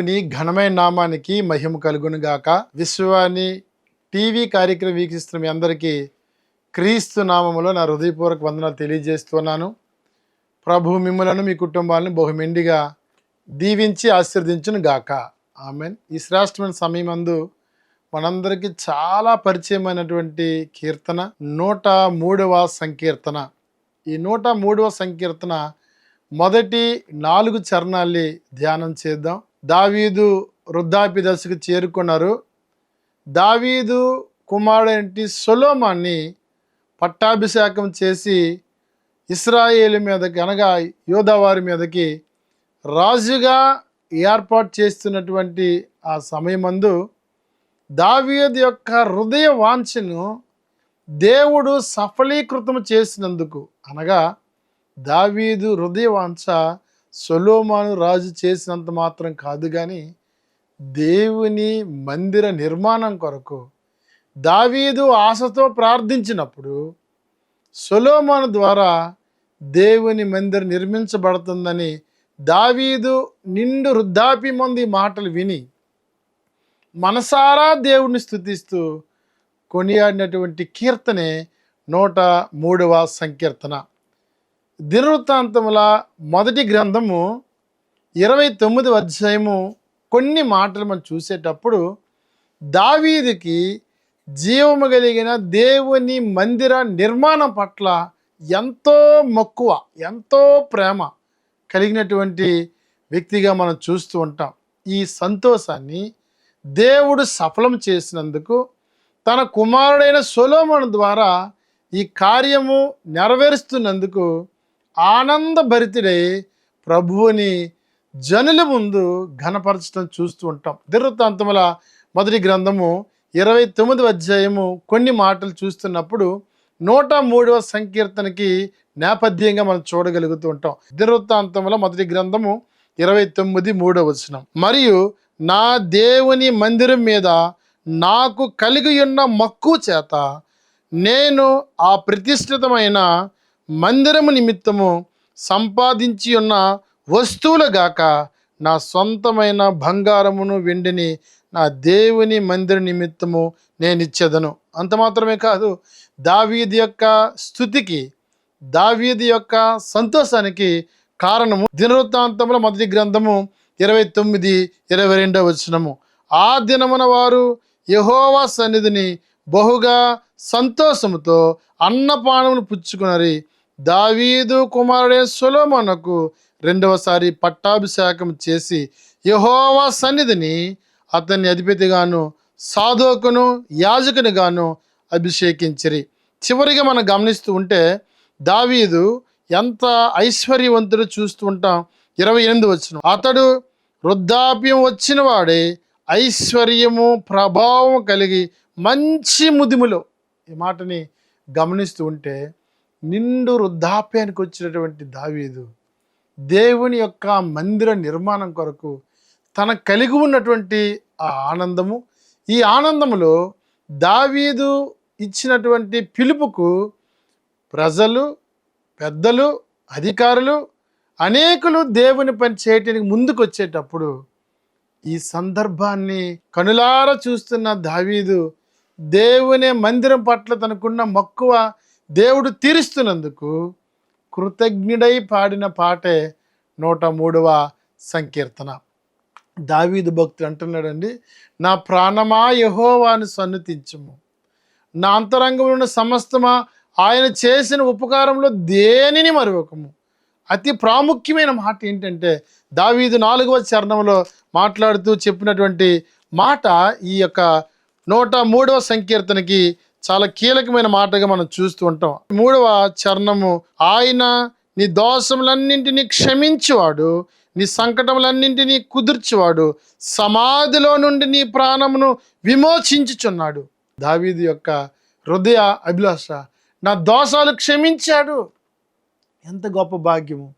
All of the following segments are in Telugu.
దేవుని ఘనమైన నామానికి మహిమ కలుగును గాక విశ్వాన్ని టీవీ కార్యక్రమం వీక్షిస్తున్న మీ అందరికీ క్రీస్తు నామములో నా హృదయపూర్వక వందనాలు తెలియజేస్తున్నాను. ప్రభు మిమ్మలను మీ కుటుంబాలను బహుమెండిగా దీవించి ఆశీర్దించును గాక ఆమెన్. ఈ శ్రేష్టమైన సమయమందు మనందరికీ చాలా పరిచయమైనటువంటి కీర్తన నూట మూడవ సంకీర్తన. ఈ నూట మూడవ సంకీర్తన మొదటి నాలుగు చరణాల్ని ధ్యానం చేద్దాం. దావీదు వృద్ధాప్య దశకు చేరుకున్నారు. దావీదు కుమారుడైన సొలోమాన్ని పట్టాభిషేకం చేసి ఇస్రాయేల్ మీదకి అనగా యోధావారి మీదకి రాజుగా ఏర్పాటు చేస్తున్నటువంటి ఆ సమయమందు దావీదు యొక్క హృదయ వాంఛను దేవుడు సఫలీకృతం చేసినందుకు అనగా దావీదు హృదయ వాంఛ సొలోమాను రాజు చేసినంత మాత్రం కాదు కానీ దేవుని మందిర నిర్మాణం కొరకు దావీదు ఆశతో ప్రార్థించినప్పుడు సొలోమాను ద్వారా దేవుని మందిరం నిర్మించబడుతుందని దావీదు నిండు వృద్ధాపి మంది మాటలు విని మనసారా దేవుణ్ణి స్థుతిస్తూ కొనియాడినటువంటి కీర్తనే నూట మూడవ సంకీర్తన. దినవృత్తాంతముల మొదటి గ్రంథము ఇరవై తొమ్మిది అధ్యాయము కొన్ని మాటలు మనం చూసేటప్పుడు దావీదికి జీవము కలిగిన దేవుని మందిర నిర్మాణం పట్ల ఎంతో మక్కువ ఎంతో ప్రేమ కలిగినటువంటి వ్యక్తిగా మనం చూస్తూ ఉంటాం. ఈ సంతోషాన్ని దేవుడు సఫలం చేసినందుకు తన కుమారుడైన సొలోమన్ ద్వారా ఈ కార్యము నెరవేరుస్తున్నందుకు ఆనందభరితుడై ప్రభువుని జనుల ముందు ఘనపరచడం చూస్తూ ఉంటాం. దిర్వృత్తాంతముల మొదటి గ్రంథము ఇరవై తొమ్మిది అధ్యాయము కొన్ని మాటలు చూస్తున్నప్పుడు నూట మూడవ సంకీర్తనకి నేపథ్యంగా మనం చూడగలుగుతూ ఉంటాం. దిర్వృత్తాంతముల మొదటి గ్రంథము ఇరవై తొమ్మిది మూడవ వచనం. మరియు నా దేవుని మందిరం మీద నాకు కలిగి ఉన్న మక్కువ చేత నేను ఆ ప్రతిష్ఠితమైన మందిరము నిమిత్తము సంపాదించి ఉన్న వస్తువులు గాక నా సొంతమైన బంగారమును వెండిని నా దేవుని మందిర నిమిత్తము నేను ఇచ్చేదను అంత మాత్రమే కాదు దావీది యొక్క స్థుతికి దావీది యొక్క సంతోషానికి కారణము దినవృత్తాంతముల మొదటి గ్రంథము ఇరవై తొమ్మిది ఇరవై రెండవ వచనము. ఆ దినమున వారు యహోవా సన్నిధిని బహుగా సంతోషముతో అన్నపానమును పుచ్చుకునరి దావీదు కుమారుడే సొలోమోనకు రెండవసారి పట్టాభిషేకం చేసి యహోవా సన్నిధిని అతన్ని అధిపతిగాను సాధోకును యాజకునిగాను అభిషేకించిరి. చివరిగా మనం గమనిస్తూ ఉంటే దావీదు ఎంత ఐశ్వర్యవంతుడు చూస్తూ ఉంటాం. ఇరవై ఎనిమిది వచ్చిన అతడు వృద్ధాప్యం వచ్చిన వాడే ఐశ్వర్యము ప్రభావం కలిగి మంచి ముదిములో. ఈ మాటని గమనిస్తూ ఉంటే నిండు వృద్ధాప్యానికి వచ్చినటువంటి దావీదు దేవుని యొక్క మందిర నిర్మాణం కొరకు తన కలిగి ఉన్నటువంటి ఆ ఆనందము. ఈ ఆనందములో దావీదు ఇచ్చినటువంటి పిలుపుకు ప్రజలు పెద్దలు అధికారులు అనేకులు దేవుని పని చేయటానికి ముందుకు వచ్చేటప్పుడు ఈ సందర్భాన్ని కనులార చూస్తున్న దావీదు దేవుని మందిరం పట్ల తనకున్న మక్కువ దేవుడు తీరుస్తున్నందుకు కృతజ్ఞుడై పాడిన పాటే నూట మూడవ సంకీర్తన. దావీదు భక్తుడు అంటున్నాడండి నా ప్రాణమా యహోవాను సన్నుతించుము. నా అంతరంగంలో ఉన్న సమస్తమా ఆయన చేసిన ఉపకారంలో దేనిని మరొకము అతి ప్రాముఖ్యమైన మాట ఏంటంటే దావీదు నాలుగవ చరణంలో మాట్లాడుతూ చెప్పినటువంటి మాట ఈ యొక్క నూట మూడవ సంకీర్తనకి చాలా కీలకమైన మాటగా మనం చూస్తూ ఉంటాం. మూడవ చరణము ఆయన నీ దోషములన్నింటినీ క్షమించువాడు నీ సంకటములన్నింటినీ కుదుర్చువాడు సమాధిలో నుండి నీ ప్రాణమును విమోచించుచున్నాడు. దావీది యొక్క హృదయ అభిలాష నా దోషాలు క్షమించాడు. ఎంత గొప్ప భాగ్యము.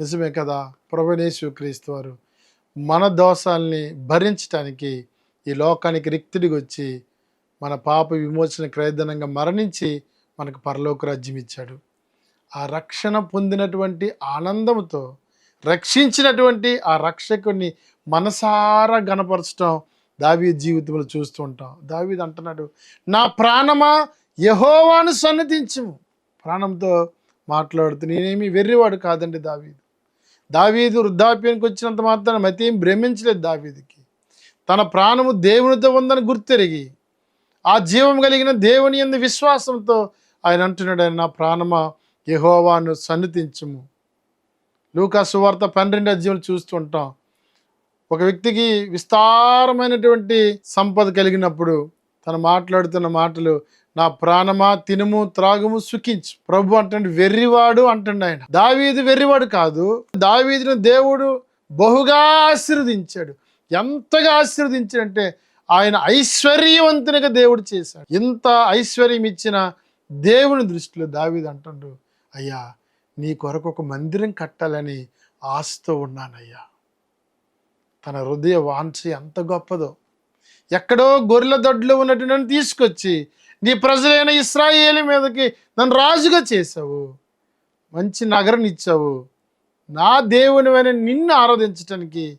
నిజమే కదా ప్రభునేశ్వ క్రీస్తు వారు మన దోషాల్ని భరించటానికి ఈ లోకానికి రిక్తుడికి వచ్చి మన పాప విమోచన క్రయధనంగా మరణించి మనకు పరలోక రాజ్యం ఇచ్చాడు. ఆ రక్షణ పొందినటువంటి ఆనందంతో రక్షించినటువంటి ఆ రక్షకుని మనసారా గనపరచడం దావీ జీవితంలో చూస్తూ ఉంటాం. దావీద్ అంటున్నాడు నా ప్రాణమా యహోవాను సన్నతించము. ప్రాణంతో మాట్లాడుతూ నేనేమి వెర్రివాడు కాదండి దావీదు. దావీదు వృద్ధాప్యానికి వచ్చినంత మాత్రాన మతి ఏం భ్రమించలేదు దావీదికి. తన ప్రాణము దేవునితో ఉందని గుర్తెరిగి ఆ జీవం కలిగిన దేవుని ఎందు విశ్వాసంతో ఆయన అంటున్నాడు ఆయన నా ప్రాణమా యహోవాను సన్నిధించము. లూకా సువార్త పన్నెండు జీవులు చూస్తుంటాం ఒక వ్యక్తికి విస్తారమైనటువంటి సంపద కలిగినప్పుడు తను మాట్లాడుతున్న మాటలు నా ప్రాణమా తినుము త్రాగుము సుఖించు. ప్రభు అంటే వెర్రివాడు అంటుండు ఆయన. దావీదు వెర్రివాడు కాదు దావీదును దేవుడు బహుగా ఆశీర్వదించాడు. ఎంతగా ఆశీర్వదించాడంటే ఆయన ఐశ్వర్యవంతునిగా దేవుడు చేశాడు. ఇంత ఐశ్వర్యం ఇచ్చిన దేవుని దృష్టిలో దావీదు అంటుండు అయ్యా నీ కొరకు ఒక మందిరం కట్టాలని ఆశతో ఉన్నానయ్యా. తన హృదయ వాంఛ ఎంత గొప్పదో. ఎక్కడో గొర్రెల దొడ్లు ఉన్నట్టు నన్ను తీసుకొచ్చి నీ ప్రజలైన ఇస్రాయేలు మీదకి నన్ను రాజుగా చేసావు మంచి నగరం ఇచ్చావు. నా దేవునివైన నిన్ను ఆరాధించటానికి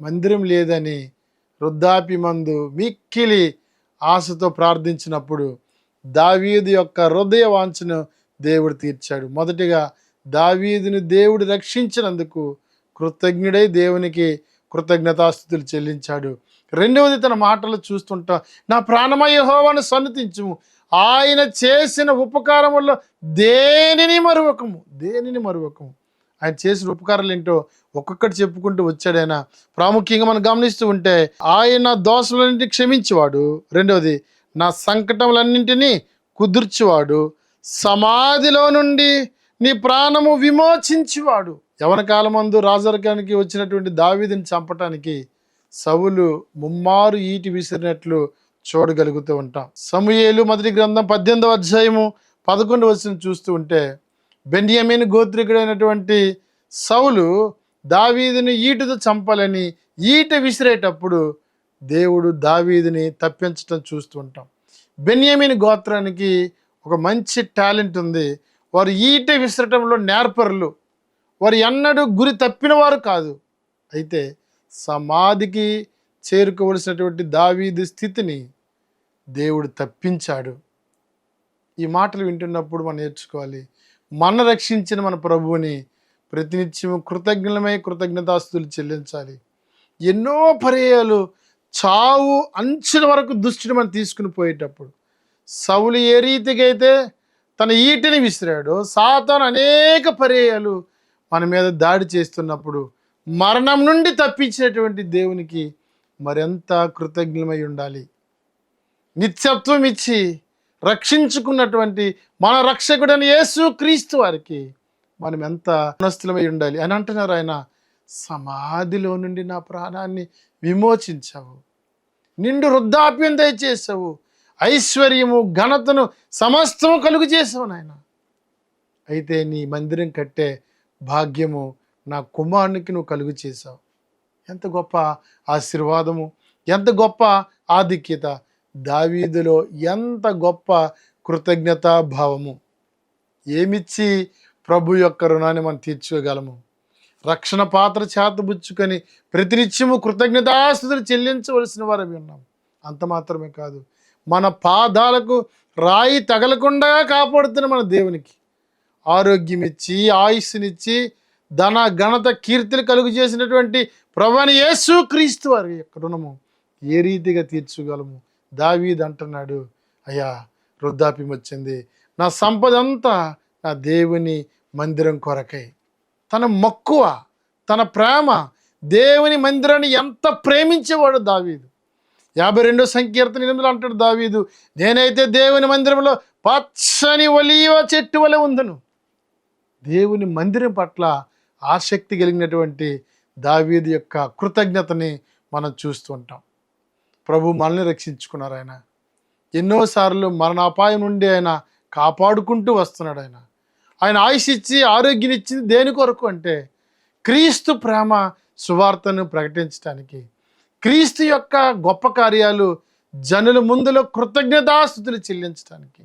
మందిరం లేదని వృద్ధాపి మందు మిక్కిలి ఆశతో ప్రార్థించినప్పుడు దావీదు యొక్క హృదయ వాంఛను దేవుడు తీర్చాడు. మొదటిగా దావీదుని దేవుడు రక్షించినందుకు కృతజ్ఞుడై దేవునికి కృతజ్ఞతాస్థుతులు చెల్లించాడు. రెండవది తన మాటలు చూస్తుంటా నా ప్రాణమ యెహోవాను సన్నతించుము ఆయన చేసిన ఉపకారముల్లో దేనిని మరువకము? దేనిని మరువకము? ఆయన చేసిన ఉపకారాలు ఏంటో ఒక్కొక్కటి చెప్పుకుంటూ వచ్చాడు ఆయన. ప్రాముఖ్యంగా మనం గమనిస్తూ ఉంటే ఆయన దోషలన్నింటినీ క్షమించేవాడు. రెండవది నా సంకటములన్నింటినీ కుదుర్చువాడు. సమాధిలో నుండి నీ ప్రాణము విమోచించివాడు. యవన కాలమందు రాజరికానికి వచ్చినటువంటి దావీదిని చంపటానికి సవులు ముమ్మారు ఈటి విసిరినట్లు చూడగలుగుతూ ఉంటాం. సమూయేలు మొదటి గ్రంథం పద్దెనిమిదవ అధ్యాయము పదకొండు వచ్చిన చూస్తూ ఉంటే బెన్యమిన్ గోత్రికుడైనటువంటి సౌలు దావీదుని ఈటుతో చంపాలని ఈట విసిరేటప్పుడు దేవుడు దావీదిని తప్పించటం చూస్తూ ఉంటాం. గోత్రానికి ఒక మంచి టాలెంట్ ఉంది. వారు ఈట విసరటంలో నేర్పరులు. వారు ఎన్నడూ గురి తప్పిన వారు కాదు. అయితే సమాధికి చేరుకోవలసినటువంటి దావీదు స్థితిని దేవుడు తప్పించాడు. ఈ మాటలు వింటున్నప్పుడు మనం నేర్చుకోవాలి. మన రక్షించిన మన ప్రభువుని ప్రతినిత్యం కృతజ్ఞమై కృతజ్ఞతాస్తులు చెల్లించాలి. ఎన్నో పర్యాయాలు చావు అంచుల వరకు దుష్టిని మనం తీసుకుని పోయేటప్పుడు సౌలు ఏ రీతికైతే తన ఈటిని విసిరాడు సాతాను అనేక పర్యాయాలు మన మీద దాడి చేస్తున్నప్పుడు మరణం నుండి తప్పించినటువంటి దేవునికి మరెంత కృతజ్ఞమై ఉండాలి. నిత్యత్వం ఇచ్చి రక్షించుకున్నటువంటి మన రక్షకుడని యేసు క్రీస్తు వారికి మనం ఎంత మనస్థులమై ఉండాలి అని అంటున్నారు ఆయన సమాధిలో నుండి నా ప్రాణాన్ని విమోచించావు. నిండు వృద్ధాప్యం దయచేసావు. ఐశ్వర్యము ఘనతను సమస్తము కలుగు చేసావు నాయన. అయితే నీ మందిరం కట్టే భాగ్యము నా కుమారునికి నువ్వు కలుగు చేసావు. ఎంత గొప్ప ఆశీర్వాదము ఎంత గొప్ప ఆధిక్యత దావీదులో ఎంత గొప్ప కృతజ్ఞతా భావము? ఏమిచ్చి ప్రభు యొక్క రుణాన్ని మనం తీర్చుకోగలము రక్షణ పాత్ర చేతబుచ్చుకొని ప్రతినిత్యము కృతజ్ఞతాస్తుతులు చెల్లించవలసిన వారవి ఉన్నాం. అంత మాత్రమే కాదు. మన పాదాలకు రాయి తగలకుండా కాపాడుతున్న మన దేవునికి ఆరోగ్యం ఇచ్చి ఆయుస్సునిచ్చి ధన ఘనత కీర్తిని కలుగు చేసినటువంటి ప్రభుని యేసు క్రీస్తు వారి యొక్క రుణము ఏ రీతిగా తీర్చగలము? దావీద్ అంటున్నాడు అయ్యా వృద్ధాప్యం వచ్చింది నా సంపద అంతా నా దేవుని మందిరం కొరకై. తన మక్కువ తన ప్రేమ దేవుని మందిరాన్ని ఎంత ప్రేమించేవాడు దావీదు. యాభై రెండో సంకీర్తన ఎనిమిదిలో అంటాడు దావీదు నేనైతే దేవుని మందిరంలో పచ్చని ఒలివ చెట్టు వలె ఉందను. దేవుని మందిరం పట్ల ఆసక్తి కలిగినటువంటి దావీదు యొక్క కృతజ్ఞతని మనం చూస్తూ ఉంటాం. ప్రభు మనల్ని రక్షించుకున్నారు ఆయన. ఎన్నోసార్లు మరణాపాయం నుండి ఆయన కాపాడుకుంటూ వస్తున్నాడు ఆయన. ఆయన ఆయుష్ ఇచ్చి ఆరోగ్యం ఇచ్చింది దేని కొరకు అంటే క్రీస్తు ప్రేమ సువార్తను ప్రకటించడానికి క్రీస్తు యొక్క గొప్ప కార్యాలు జనుల ముందులో కృతజ్ఞతాస్థుతులు చెల్లించడానికి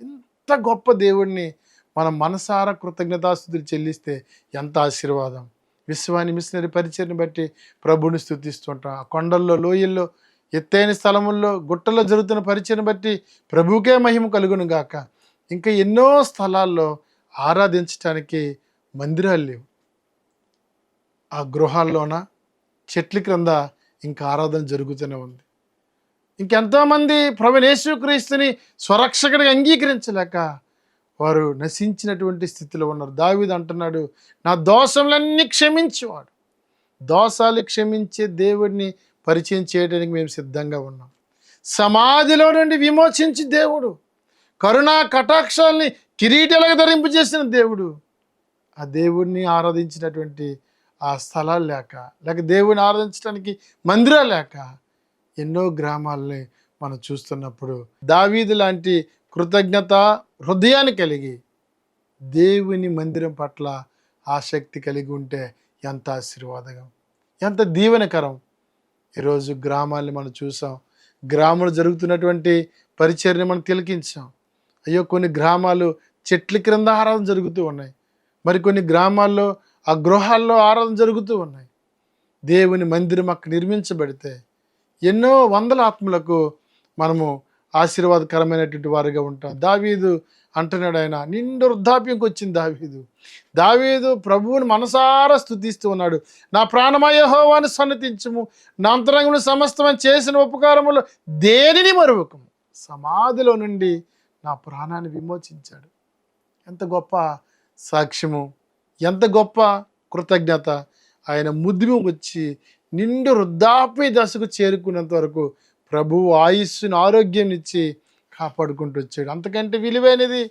ఇంత గొప్ప దేవుడిని మనం మనసారా కృతజ్ఞతాస్థుతులు చెల్లిస్తే ఎంత ఆశీర్వాదం. విశ్వాన్ని మిషనరీ పరిచయని బట్టి ప్రభుని స్థుతిస్తుంటాం. ఆ కొండల్లో లోయల్లో ఎత్తైన స్థలముల్లో గుట్టల్లో జరుగుతున్న పరిచయం బట్టి ప్రభువుకే మహిమ కలుగును గాక. ఇంకా ఎన్నో స్థలాల్లో ఆరాధించటానికి మందిరాలు లేవు. ఆ గృహాల్లోన చెట్ల క్రింద ఇంకా ఆరాధన జరుగుతూనే ఉంది. ఇంకెంతోమంది ప్రవణేశ్వక్రీస్తుని స్వరక్షకుని అంగీకరించలేక వారు నశించినటువంటి స్థితిలో ఉన్నారు. దావిది అంటున్నాడు నా దోషములన్నీ క్షమించేవాడు. దోషాలు క్షమించే దేవుడిని పరిచయం చేయడానికి మేము సిద్ధంగా ఉన్నాం. సమాధిలో నుండి విమోచించి దేవుడు కరుణా కటాక్షాల్ని కిరీటలకు ధరింపజేసిన దేవుడు ఆ దేవుడిని ఆరాధించినటువంటి ఆ స్థలాలు లేక లేక దేవుడిని ఆరాధించడానికి మందిరాలు లేక ఎన్నో గ్రామాలని మనం చూస్తున్నప్పుడు దావీదు లాంటి కృతజ్ఞత హృదయాన్ని కలిగి దేవుని మందిరం పట్ల ఆసక్తి కలిగి ఉంటే ఎంత ఆశీర్వాదకం ఎంత దీవెనకరం. ఈరోజు గ్రామాల్ని మనం చూసాం. గ్రామంలో జరుగుతున్నటువంటి పరిచర్ని మనం తిలకించాం. అయ్యో కొన్ని గ్రామాలు చెట్ల క్రింద ఆరాధన జరుగుతూ ఉన్నాయి. మరికొన్ని గ్రామాల్లో ఆ గృహాల్లో ఆరాధన జరుగుతూ ఉన్నాయి. దేవుని మందిరం అక్కడ నిర్మించబడితే ఎన్నో వందల ఆత్మలకు మనము ఆశీర్వాదకరమైనటువంటి వారిగా ఉంటాం. దావీదు అంటున్నాడు ఆయన నిండు వృద్ధాప్యంకి వచ్చింది దావీదు. దావీదు ప్రభువుని మనసారా స్థుతిస్తూ ఉన్నాడు. నా ప్రాణమయహోవాన్ని సన్నతించము. నా అంతరంగం సమస్తమని చేసిన ఉపకారములు దేనిని మరువకము? సమాధిలో నుండి నా ప్రాణాన్ని విమోచించాడు. ఎంత గొప్ప సాక్ష్యము. ఎంత గొప్ప కృతజ్ఞత. ఆయన ముద్దుము వచ్చి నిండు వృద్ధాప్య దశకు చేరుకున్నంత వరకు ప్రభువు ఆయుస్సును ఆరోగ్యం ఇచ్చి కాపాడుకుంటూ వచ్చాడు. అంతకంటే విలువైనది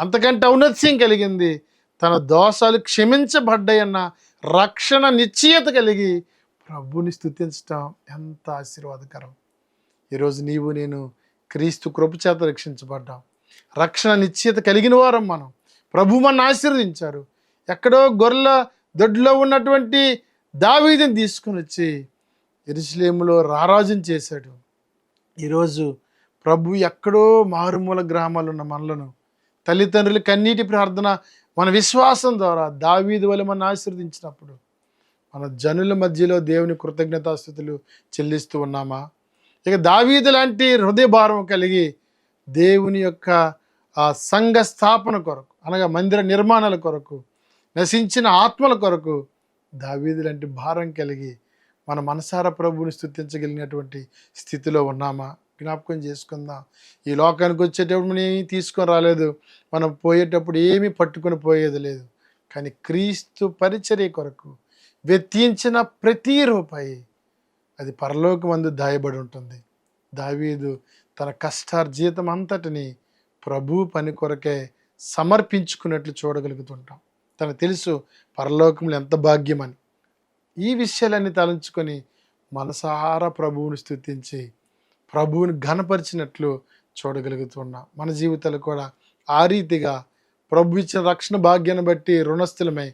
అంతకంటే ఔన్నత్యం కలిగింది తన దోషాలు క్షమించబడ్డాయన్న రక్షణ నిశ్చయత కలిగి ప్రభుని స్థుతించటం ఎంత ఆశీర్వాదకరం. ఈరోజు నీవు నేను క్రీస్తు కృపచేత రక్షించబడ్డాం. రక్షణ నిశ్చయత కలిగిన వారం మనం. ప్రభు మన ఆశీర్వదించారు. ఎక్కడో గొర్రెల దొడ్లో ఉన్నటువంటి దావీదిని తీసుకుని వచ్చి ఎరుసలేములో రారాజుని చేశాడు. ఈరోజు ప్రభు ఎక్కడో మారుమూల గ్రామాలు ఉన్న మనలను తల్లిదండ్రుల కన్నీటి ప్రార్థన మన విశ్వాసం ద్వారా దావీదు వల్ల మన ఆశీర్వదించినప్పుడు మన జనుల మధ్యలో దేవుని కృతజ్ఞతాస్థుతులు చెల్లిస్తూ ఉన్నామా? ఇక దావీదు లాంటి హృదయ భారం కలిగి దేవుని యొక్క ఆ సంఘ స్థాపన కొరకు అనగా మందిర నిర్మాణాల కొరకు నశించిన ఆత్మల కొరకు దావీదు లాంటి భారం కలిగి మన మనసార ప్రభువుని స్థుతించగలిగినటువంటి స్థితిలో ఉన్నామా? జ్ఞాపకం చేసుకుందాం. ఈ లోకానికి వచ్చేటప్పుడు మనం ఏమీ తీసుకొని రాలేదు. మనం పోయేటప్పుడు ఏమీ పట్టుకొని పోయేది లేదు. కానీ క్రీస్తు పరిచర్య కొరకు వెత్తించిన ప్రతి రూపాయి అది పరలోకమందు దాయబడి ఉంటుంది. దావీదు తన కష్టార్జీతం అంతటిని ప్రభు పని కొరకే సమర్పించుకున్నట్లు చూడగలుగుతుంటాం. తనకు తెలుసు పరలోకంలో ఎంత భాగ్యమని. ఈ విషయాలన్నీ తలంచుకొని మనసారా ప్రభువుని స్థుతించి ప్రభువుని ఘనపరిచినట్లు చూడగలుగుతున్నాం. మన జీవితాలు కూడా ఆ రీతిగా ప్రభు ఇచ్చిన రక్షణ భాగ్యాన్ని బట్టి రుణస్థులమై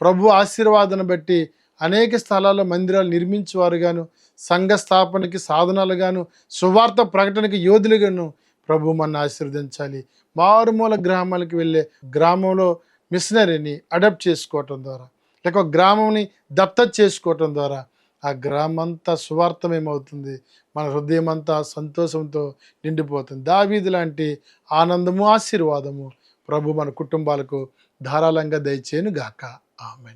ప్రభు ఆశీర్వాదాన్ని బట్టి అనేక స్థలాల్లో మందిరాలు నిర్మించేవారుగాను సంఘ స్థాపనకి సాధనాలుగాను సువార్త ప్రకటనకి యోధులుగాను ప్రభు మన ఆశీర్వదించాలి. మారుమూల గ్రామాలకు వెళ్ళే గ్రామంలో మిషనరీని అడాప్ట్ చేసుకోవటం ద్వారా లేక గ్రామంని దత్తత చేసుకోవటం ద్వారా ఆ గ్రామంతా సువార్థమేమవుతుంది మన హృదయం అంతా సంతోషంతో నిండిపోతుంది. దావీదు లాంటి ఆనందము ఆశీర్వాదము ప్రభు మన కుటుంబాలకు ధారాళంగా దయచేయను గాక ఆమె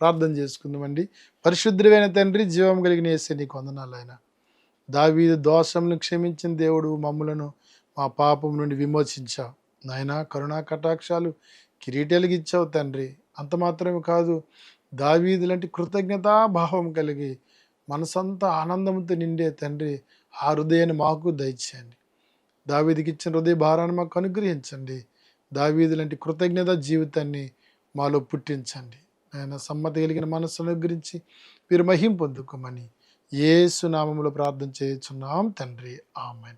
ప్రార్థన చేసుకుందామండి. పరిశుద్ధమైన తండ్రి జీవం కలిగిన వేసే నీకు వందనాలు ఆయన దావీదు దోషంను క్షమించిన దేవుడు మమ్ములను మా పాపం నుండి విమోచించావు. నాయన కరుణా కటాక్షాలు కిరీటాలకు ఇచ్చావు తండ్రి. అంత మాత్రమే కాదు దావీదు లాంటి కృతజ్ఞతా భావం కలిగి మనసంతా ఆనందంతో నిండే తండ్రి ఆ హృదయాన్ని మాకు దయచేయండి. దావీదికి ఇచ్చిన హృదయ భారాన్ని మాకు అనుగ్రహించండి. దావీది లాంటి కృతజ్ఞత జీవితాన్ని మాలో పుట్టించండి. ఆయన సమ్మతి కలిగిన మనస్సు అనుగ్రహించి మీరు మహిం పొందుకోమని ఏసు నామములో ప్రార్థన చేయుచున్నాం తండ్రి. ఆమెన్.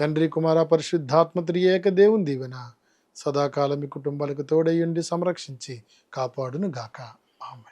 తండ్రి కుమార పరిశుద్ధాత్మ త్రియేక దేవుని దీవెన సదాకాలం మీ కుటుంబాలకు తోడయ్యుండి సంరక్షించి కాపాడును గాక ఆమె